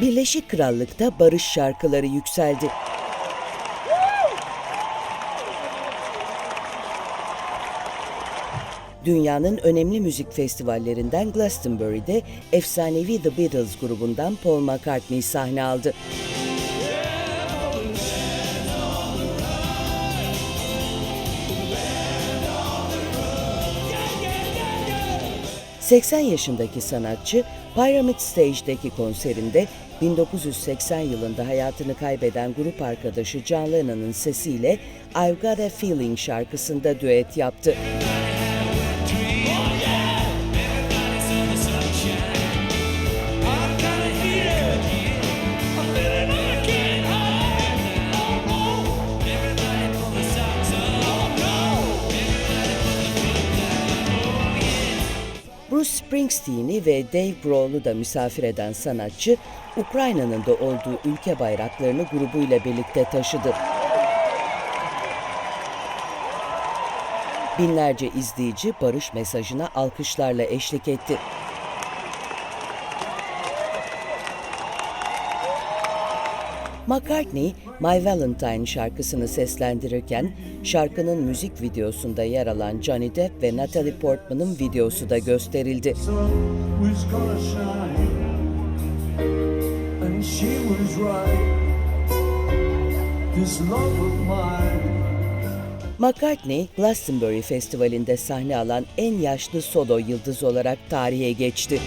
Birleşik Krallık'ta barış şarkıları yükseldi. Dünyanın önemli müzik festivallerinden Glastonbury'de efsanevi The Beatles grubundan Paul McCartney sahne aldı. ...80 yaşındaki sanatçı Pyramid Stage'deki konserinde 1980 yılında hayatını kaybeden grup arkadaşı John Lennon'ın sesiyle I've Got a Feeling şarkısında düet yaptı. Bruce Springsteen'i ve Dave Grohl'u da misafir eden sanatçı, Ukrayna'nın da olduğu ülke bayraklarını grubuyla birlikte taşıdı. Binlerce izleyici barış mesajına alkışlarla eşlik etti. McCartney, My Valentine şarkısını seslendirirken şarkının müzik videosunda yer alan Johnny Depp ve Natalie Portman'ın videosu da gösterildi. McCartney, Glastonbury Festivali'nde sahne alan en yaşlı solo yıldız olarak tarihe geçti.